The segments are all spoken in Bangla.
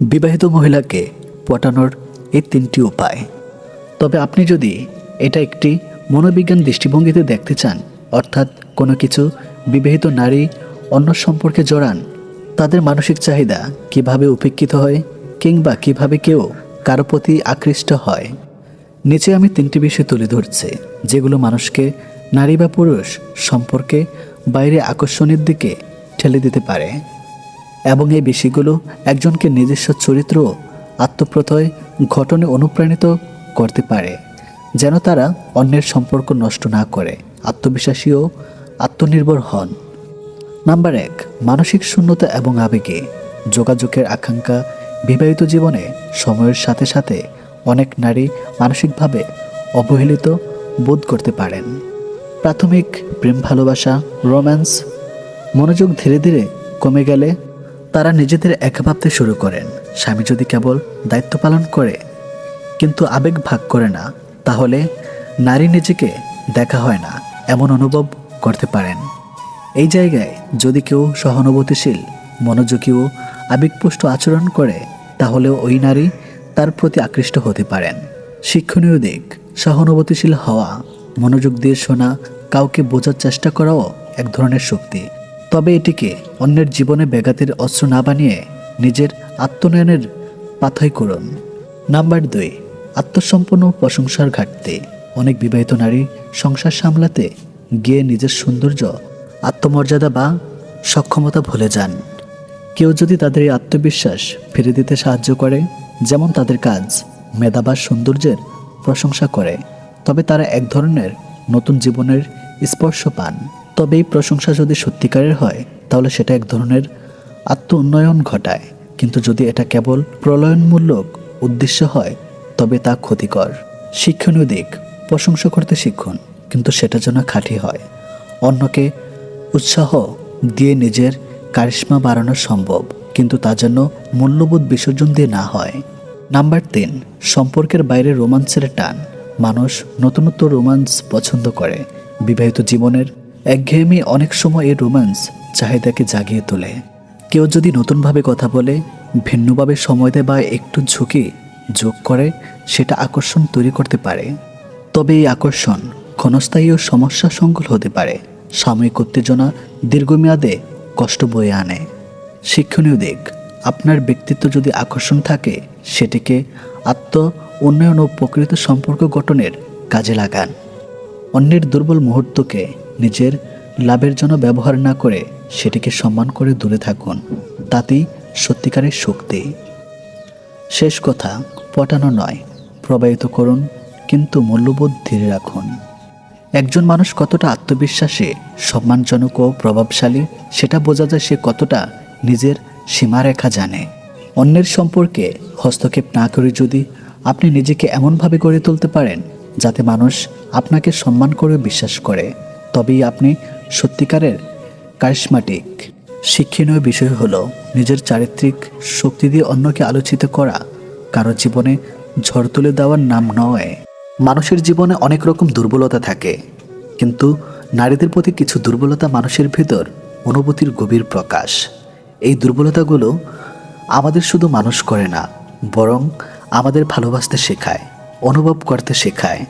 বিবাহিত মহিলাকে পটানোর এই তিনটি উপায়। তবে আপনি যদি এটা একটি মনোবিজ্ঞান দৃষ্টিভঙ্গিতে দেখতে চান, অর্থাৎ কোনো কিছু বিবাহিত নারী অন্য সম্পর্কে জড়ান, তাদের মানসিক চাহিদা কীভাবে উপেক্ষিত হয় কিংবা কীভাবে কেউ কারও প্রতি আকৃষ্ট হয়, নিচে আমি তিনটি বিষয় তুলে ধরছি, যেগুলো মানুষকে নারী বা পুরুষ সম্পর্কে বাইরে আকর্ষণের দিকে ঠেলে দিতে পারে। এবং এই বিষয়গুলো একজনকে নিজস্ব চরিত্র, আত্মপ্রত্যয়, ঘটনে অনুপ্রাণিত করতে পারে, যেন তারা অন্যের সম্পর্ক নষ্ট না করে আত্মবিশ্বাসী ও আত্মনির্ভর হন। নাম্বার এক, মানসিক শূন্যতা এবং আবেগে। যোগাযোগের আকাঙ্ক্ষা বিবাহিত জীবনে সময়ের সাথে সাথে অনেক নারী মানসিকভাবে অবহেলিত বোধ করতে পারেন। প্রাথমিক প্রেম ভালোবাসা, রোম্যান্স, মনোযোগ ধীরে ধীরে কমে গেলে তারা নিজেদের একা ভাবতে শুরু করেন। স্বামী যদি কেবল দায়িত্ব পালন করে, কিন্তু আবেগ ভাগ করে না, তাহলে নারী নিজেকে দেখা হয় না, এমন অনুভব করতে পারেন। এই জায়গায় যদি কেউ সহানুভূতিশীল মনোযোগী ও আবেগপুষ্ট আচরণ করে, তাহলেও ওই নারী তার প্রতি আকৃষ্ট হতে পারেন। শিক্ষণীয় দিক, সহানুভূতিশীল হওয়া, মনোযোগ দিয়ে শোনা, কাউকে বোঝার চেষ্টা করাও এক ধরনের শক্তি। তবে এটিকে অন্যের জীবনে ব্যাঘাতের অস্ত্র না বানিয়ে নিজের আত্মনয়নের পাথয় করুন। নাম্বার দুই, আত্মসম্পন্ন প্রশংসার ঘাটতি। অনেক বিবাহিত নারী সংসার সামলাতে গিয়ে নিজের সৌন্দর্য, আত্মমর্যাদা বা সক্ষমতা ভুলে যান। কেউ যদি তাদের এই আত্মবিশ্বাস ফিরে দিতে সাহায্য করে, যেমন তাদের কাজ, মেধা বা সৌন্দর্যের প্রশংসা করে, তবে তারা এক ধরনের নতুন জীবনের স্পর্শ পান। তবে এই প্রশংসা যদি সত্যিকারের হয়, তাহলে সেটা এক ধরনের আত্ম উন্নয়ন ঘটায়। কিন্তু যদি এটা কেবল প্রলয়নমূলক উদ্দেশ্য হয়, তবে তা ক্ষতিকর। শিক্ষণীয় দিক, প্রশংসা করতে শিখুন, কিন্তু সেটা যেন খাঁটি হয়। অন্যকে উৎসাহ দিয়ে নিজের কারিশ্মা বাড়ানো সম্ভব, কিন্তু তা যেন মূল্যবোধ বিসর্জন দিয়ে না হয়। নাম্বার তিন, সম্পর্কের বাইরে রোমান্সের টান। মানুষ নতুনত্ব রোমান্স পছন্দ করে। বিবাহিত জীবনের একঘেয়েমি অনেক সময় এই রোমান্স চাহিদাকে জাগিয়ে তোলে। কেউ যদি নতুনভাবে কথা বলে, ভিন্নভাবে সময় দেয় বা একটু ঝুঁকি যোগ করে, সেটা আকর্ষণ তৈরি করতে পারে। তবে এই আকর্ষণ ক্ষণস্থায়ী ও সমস্যা সংকুল হতে পারে। সাময়িক উত্তেজনা দীর্ঘমেয়াদে কষ্ট বয়ে আনে। শিক্ষণীয় দিক, আপনার ব্যক্তিত্ব যদি আকর্ষণ থাকে, সেটিকে আত্ম উন্নয়ন ও প্রকৃত সম্পর্ক গঠনের কাজে লাগান। অন্যের দুর্বল মুহূর্তকে নিজের লাভের জন্য ব্যবহার না করে সেটিকে সম্মান করে দূরে থাকুন। তাতেই সত্যিকারের শক্তি। শেষ কথা, পটানো নয়। প্রবাহিত করুন, কিন্তু মূল্যবোধ ধীরে রাখুন। একজন মানুষ কতটা আত্মবিশ্বাসী সম্মানজনক ও প্রভাবশালী, সেটা বোঝা যায় সে কতটা নিজের সীমারেখা জানে। অন্যের সম্পর্কে হস্তক্ষেপ না করে যদি আপনি নিজেকে এমনভাবে গড়ে তুলতে পারেন, যাতে মানুষ আপনাকে সম্মান করে বিশ্বাস করে। তবেই আপনি সত্যিকারের কারিশমাটিক, শিক্ষণীয় বিষয় হলো নিজের চারিত্রিক শক্তি দিয়ে অন্যকে আলোচিত করা। কারও জীবনে ঝড় তুলে দেওয়ার নাম নয়। মানুষের জীবনে অনেক রকম দুর্বলতা থাকে, কিন্তু নারীদের প্রতি কিছু দুর্বলতা মানুষের ভেতর অনুভূতির গভীর প্রকাশ। এই দুর্বলতাগুলো আমাদের শুধু মানুষ করে না, বরং আমাদের ভালোবাসতে শেখায়, অনুভব করতে শেখায়।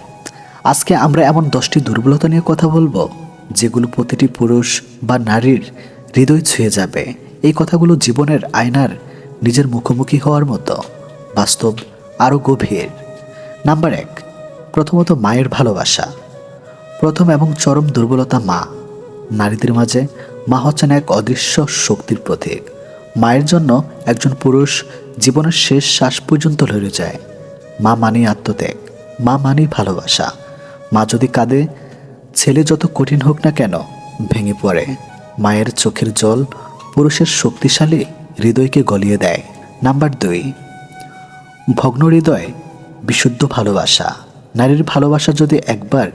আজকে আমরা এমন দশটি দুর্বলতা নিয়ে কথা বলব, যেগুলো প্রতিটি পুরুষ বা নারীর হৃদয় ছুঁয়ে যাবে। এই কথাগুলো জীবনের আয়নার নিজের মুখোমুখি হওয়ার মতো, বাস্তব, আরও গভীর। নাম্বার এক, প্রথমত মায়ের ভালোবাসা। প্রথম এবং চরম দুর্বলতা মা। নারীদের মাঝে মা হচ্ছেন এক অদৃশ্য শক্তির প্রতীক। মায়ের জন্য একজন পুরুষ জীবনের শেষ শ্বাস পর্যন্ত লড়ে যায়। মা মানেই আত্মত্যাগ, মা মানেই ভালোবাসা। মা যদি কাঁদে, ছেলে যত কঠিন হোক না কেন ভেঙে পড়ে। মায়ের চোখের জল পুরুষের শক্তিশালী হৃদয়কে গলিয়ে দেয়। নাম্বার দুই, ভগ্ন হৃদয়, বিশুদ্ধ ভালোবাসা। নারীর ভালোবাসা যদি একবার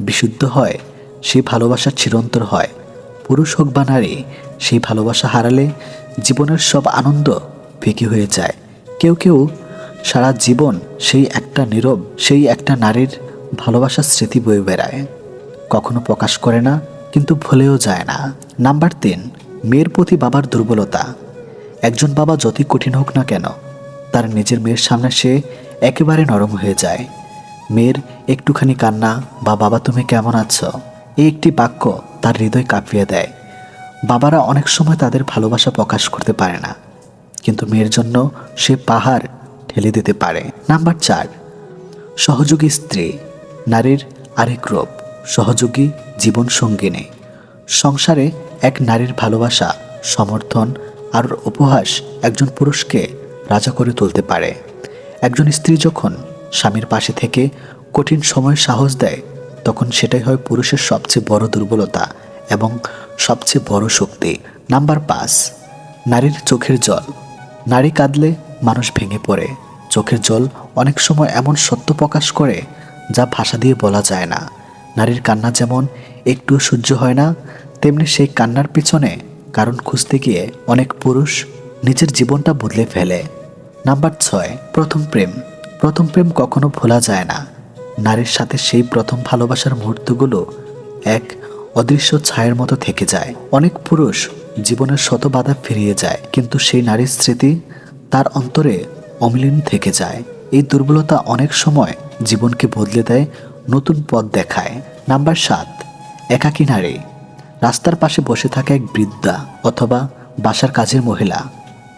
বিশুদ্ধ হয়, সেই ভালোবাসা চিরন্তর হয়। পুরুষ হোক বা নারী, সেই ভালোবাসা হারালে জীবনের সব আনন্দ ফিকে হয়ে যায়। কেউ কেউ সারা জীবন সেই একটা নীরব, সেই একটা নারীর ভালোবাসার স্মৃতি বয়ে বেড়ায়। কখনো প্রকাশ করে না, কিন্তু ভুলেও যায় না। নাম্বার তিন, মেয়ের প্রতি বাবার দুর্বলতা। একজন বাবা যতই কঠিন হোক না কেন, তার নিজের মেয়ের সামনে সে একেবারে নরম হয়ে যায়। মেয়ের একটুখানি কান্না, বা বাবা, তুমি কেমন আছো? এই একটি বাক্য তার হৃদয় কাঁপিয়ে দেয়। বাবারা অনেক সময় তাদের ভালোবাসা প্রকাশ করতে পারে না, কিন্তু মেয়ের জন্য সে পাহাড় ঠেলে দিতে পারে। নাম্বার চার, সহযোগী স্ত্রী। নারীর আরেক রূপ, সহযোগী জীবন সঙ্গিনী। সংসারে এক নারীর ভালোবাসা, সমর্থন আর উপহাস একজন পুরুষকে রাজা করে তুলতে পারে। একজন স্ত্রী যখন স্বামীর পাশে থেকে কঠিন সময় সাহস দেয়, তখন সেটাই হয় পুরুষের সবচেয়ে বড় দুর্বলতা এবং সবচেয়ে বড় শক্তি, নাম্বার পাঁচ, নারীর চোখের জল। নারী কাঁদলে মানুষ ভেঙে পড়ে। চোখের জল অনেক সময় এমন সত্য প্রকাশ করে যা ভাষা দিয়ে বলা যায় না। নারীর কান্না যেমন একটু সহ্য হয় না, তেমনি সেই কান্নার পিছনে কারণ খুঁজতে গিয়ে অনেক পুরুষ নিজের জীবনটা বদলে ফেলে। নাম্বার ছয়, প্রথম প্রেম। প্রথম প্রেম কখনো ভোলা যায় না। নারীর সাথে সেই প্রথম ভালোবাসার মুহূর্তগুলো এক অদৃশ্য ছায়ের মতো থেকে যায়। অনেক পুরুষ জীবনের শত বাধা ফিরিয়ে যায়, কিন্তু সেই নারীর স্মৃতি তার অন্তরে অমিলিন থেকে যায়। এই দুর্বলতা অনেক সময় জীবনকে বদলে দেয়, নতুন পথ দেখায়। নাম্বার সাত, একাকী নারী। রাস্তার পাশে বসে থাকা এক বৃদ্ধা অথবা বাসার কাজের মহিলা,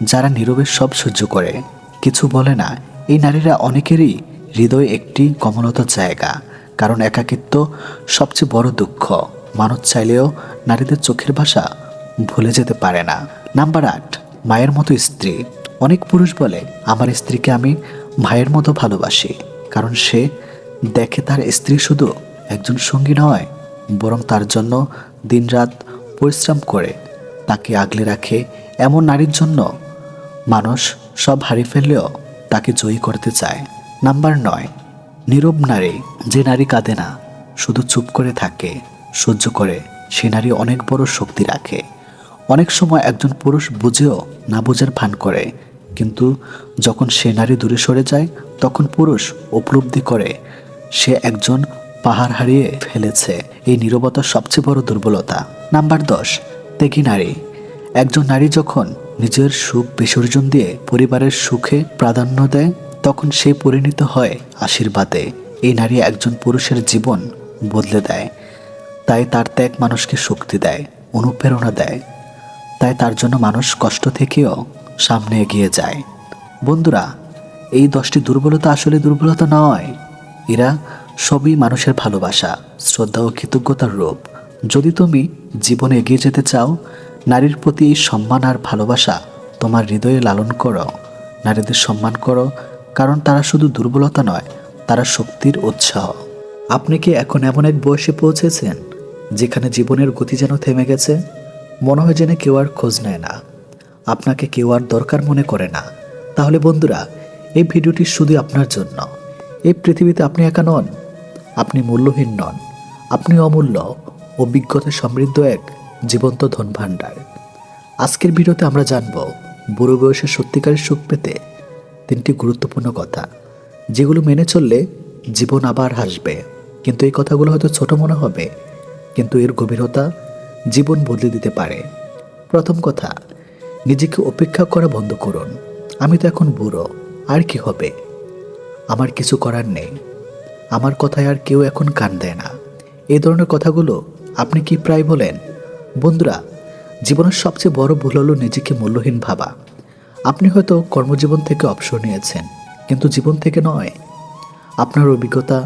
যারা নীরবে সব সহ্য করে। কিছু বলে না। এই নারীরা অনেকেরই হৃদয়ে একটি কমলতার জায়গা, কারণ একাকিত্ব সবচেয়ে বড় দুঃখ। মানুষ চাইলেও নারীদের চোখের ভাষা ভুলে যেতে পারে না। নাম্বার আট, মায়ের মতো স্ত্রী। অনেক পুরুষ বলে, আমার স্ত্রীকে আমি ভাইয়ের মতো ভালোবাসি। কারণ সে দেখে তার স্ত্রী শুধু একজন সঙ্গী নয়, বরং তার জন্য দিনরাত পরিশ্রম করে, তাকে আগলে রাখে এমন নারীর জন্য। মানুষ সব হারিয়ে ফেললেও তাকে জয়ী করতে চায়। নাম্বার নয়, নীরব নারী যে নারী কাঁদে না, শুধু চুপ করে থাকে, সহ্য করে, সে নারী অনেক বড় শক্তি রাখে। অনেক সময় একজন পুরুষ বুঝেও না বোঝার ভান করে কিন্তু যখন সে নারী দূরে সরে যায়, তখন পুরুষ উপলব্ধি করে, সে একজন পাহাড় হারিয়ে ফেলেছে। এই নীরবতা সবচেয়ে বড় দুর্বলতা। নাম্বার দশ, ত্যাগী নারী। একজন নারী যখন নিজের সুখ বিসর্জন দিয়ে পরিবারের সুখে প্রাধান্য দেয়, তখন সে পরিণত হয় আশীর্বাদে। এই নারী একজন পুরুষের জীবন বদলে দেয়। তাই তার ত্যাগ মানুষকে শক্তি দেয়, অনুপ্রেরণা দেয়। তাই তার জন্য মানুষ কষ্ট থেকেও সামনে এগিয়ে যায়। বন্ধুরা, এই দশটি দুর্বলতা আসলে দুর্বলতা নয়। এরা সবই মানুষের ভালোবাসা, শ্রদ্ধা ও কৃতজ্ঞতার রূপ। যদি তুমি জীবনে এগিয়ে যেতে চাও, নারীর প্রতি এই সম্মান আর ভালোবাসা তোমার হৃদয়ে লালন করো। নারীদের সম্মান করো, কারণ তারা শুধু দুর্বলতা নয়, তারা শক্তির উৎসাহ আপনি কি এখন এমন এক বয়সে পৌঁছেছেন, যেখানে জীবনের গতি যেন থেমে গেছে? মনে হয় যেন কেউ আর খোঁজ নেয় না। আপনাকে কেউ আর দরকার মনে করে না। তাহলে বন্ধুরা, এই ভিডিওটি শুধু আপনার জন্য। এই পৃথিবীতে আপনি একা নন, আপনি মূল্যহীন নন, আপনি অমূল্য অভিজ্ঞতা সমৃদ্ধ এক জীবন্ত ধন ভাণ্ডার আজকের ভিডিওতে আমরা জানব, বুড়ো বয়সে সত্যিকারের সুখ পেতে তিনটি গুরুত্বপূর্ণ কথা, যেগুলো মেনে চললে জীবন আবার হাসবে। কিন্তু এই কথাগুলো হয়তো ছোট মনে হবে, কিন্তু এর গভীরতা জীবন বদলে দিতে পারে। প্রথম কথা নিজেকে উপেক্ষা করা বন্ধ করুন। আমি তো এখন বুড়ো, আর কি হবে? আমার কিছু করার নেই। আমার কথায় আর কেউ এখন কান দেয় না। এই ধরনের কথাগুলো আপনি কি প্রায় বলেন? বন্ধুরা, জীবনের সবচেয়ে বড় ভুল হলো নিজেকে মূল্যহীন ভাবা। আপনি হয়তো কর্মজীবন থেকে অবসর নিয়েছেন, কিন্তু জীবন থেকে নয়। আপনার অভিজ্ঞতা,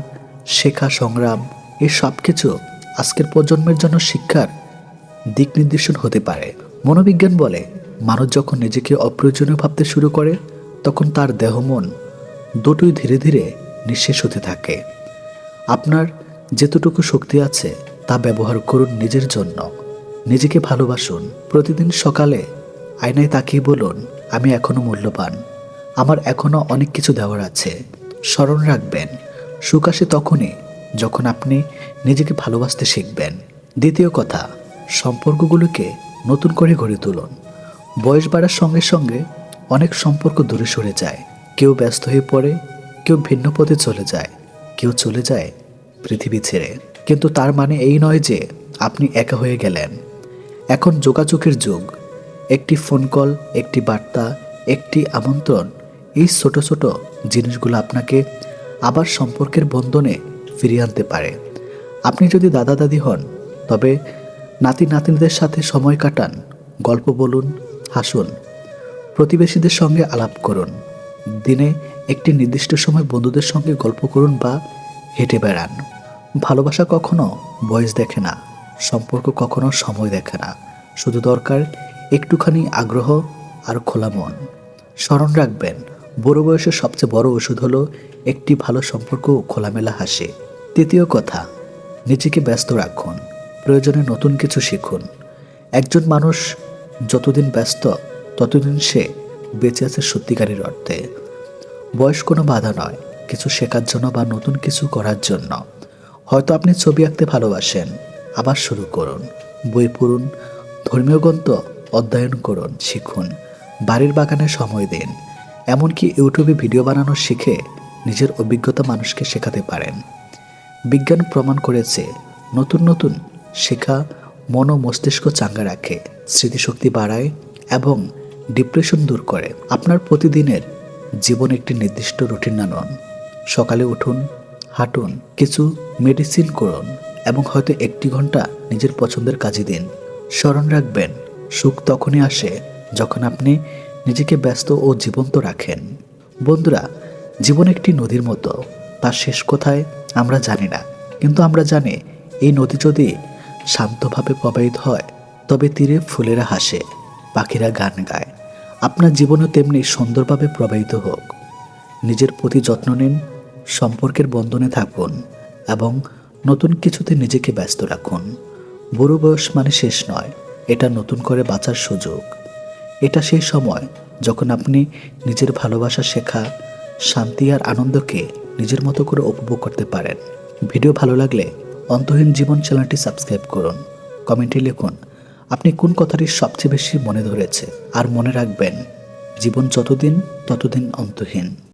শেখা, সংগ্রাম এই সব কিছু আজকের প্রজন্মের জন্য শিক্ষার দিক নির্দেশন হতে পারে। মনোবিজ্ঞান বলে মানুষ যখন নিজেকে অপ্রয়োজনীয় ভাবতে শুরু করে, তখন তার দেহ মন দুটোই ধীরে ধীরে নিঃশেষ হতে থাকে। আপনার যেতটুকু শক্তি আছে, তা ব্যবহার করুন নিজের জন্য। নিজেকে ভালোবাসুন। প্রতিদিন সকালে আয়নায় তাকিয়ে বলুন, আমি এখনও মূল্যবান। আমার এখনও অনেক কিছু দেওয়ার আছে। স্মরণ রাখবেন। সুখ আসে তখনই যখন আপনি নিজেকে ভালোবাসতে শিখবেন। দ্বিতীয় কথা, সম্পর্কগুলোকে নতুন করে গড়ে তুলুন। বয়স বাড়ার সঙ্গে সঙ্গে অনেক সম্পর্ক দূরে সরে যায়। কেউ ব্যস্ত হয়ে পড়ে, কেউ ভিন্ন পথে চলে যায়, কেউ চলে যায় পৃথিবী ছেড়ে। কিন্তু তার মানে এই নয় যে আপনি একা হয়ে গেলেন। এখন যোগাযোগের যুগ। একটি ফোন কল একটি বার্তা, একটি আমন্ত্রণ, এই ছোট ছোট জিনিসগুলো আপনাকে আবার সম্পর্কের বন্ধনে ফিরিয়ে আনতে পারে। আপনি যদি দাদা দাদি হন, তবে নাতি নাতনিদের সাথে সময় কাটান, গল্প বলুন হাসুন, প্রতিবেশীদের সঙ্গে আলাপ করুন। দিনে একটি নির্দিষ্ট সময় বন্ধুদের সঙ্গে গল্প করুন বা হেঁটে বেড়ান। ভালোবাসা কখনো বয়স দেখে না, সম্পর্ক কখনো সময় দেখে না। শুধু দরকার একটুখানি আগ্রহ আর খোলা মন। স্মরণ রাখবেন, বড় বয়সের সবচেয়ে বড় ওষুধ হলো একটি ভালো সম্পর্ক খোলামেলা হাসি। তৃতীয় কথা, নিজেকে ব্যস্ত রাখুন। প্রয়োজনে নতুন কিছু শিখুন। একজন মানুষ যতদিন ব্যস্ত, ততদিন সে বেঁচে আছে সত্যিকারের অর্থে। বয়স কোনো বাধা নয়, কিছু শেখার জন্য বা নতুন কিছু করার জন্য। হয়তো আপনি ছবি আঁকতে ভালোবাসেন। আবার শুরু করুন। বই পড়ুন, ধর্মীয় গ্রন্থ অধ্যয়ন করুন, শিখুন, বাড়ির বাগানে সময় দিন। এমনকি ইউটিউবে ভিডিও বানানো শিখে নিজের অভিজ্ঞতা মানুষকে শেখাতে পারেন। বিজ্ঞান প্রমাণ করেছে, নতুন নতুন শেখা মন ও মস্তিষ্ক চাঙ্গা রাখে। স্মৃতিশক্তি বাড়ায় এবং ডিপ্রেশন দূর করে। আপনার প্রতিদিনের জীবন একটি নির্দিষ্ট রুটিন আনুন সকালে উঠুন, হাঁটুন, কিছু মেডিসিন করুন এবং হয়তো একটি ঘণ্টা নিজের পছন্দের কাজে দিন। স্মরণ রাখবেন, সুখ তখনই আসে যখন আপনি নিজেকে ব্যস্ত ও জীবন্ত রাখেন। বন্ধুরা, জীবন একটি নদীর মতো। তার শেষ কোথায় আমরা জানি না, কিন্তু আমরা জানি এই নদী যদি শান্তভাবে প্রবাহিত হয় তবে তীরে ফুলেরা হাসে, পাখিরা গান গায়। আপনার জীবনও তেমনি সুন্দরভাবে প্রবাহিত হোক। নিজের প্রতি যত্ন নিন, সম্পর্কের বন্ধনে থাকুন এবং নতুন কিছুতে নিজেকে ব্যস্ত রাখুন। বুড়ো বয়স মানে শেষ নয়, এটা নতুন করে বাঁচার সুযোগ। এটা সেই সময় যখন আপনি নিজের ভালোবাসা শেখা, শান্তি আর আনন্দকে নিজের মতো করে উপভোগ করতে পারেন। ভিডিও ভালো লাগলে অন্তহীন জীবন চ্যানেলটি সাবস্ক্রাইব করুন। কমেন্টে লিখুন আপনি কোন কথাটি সবচেয়ে বেশি মনে ধরেছে? আর মনে রাখবেন জীবন যতদিন ততদিন অন্তহীন।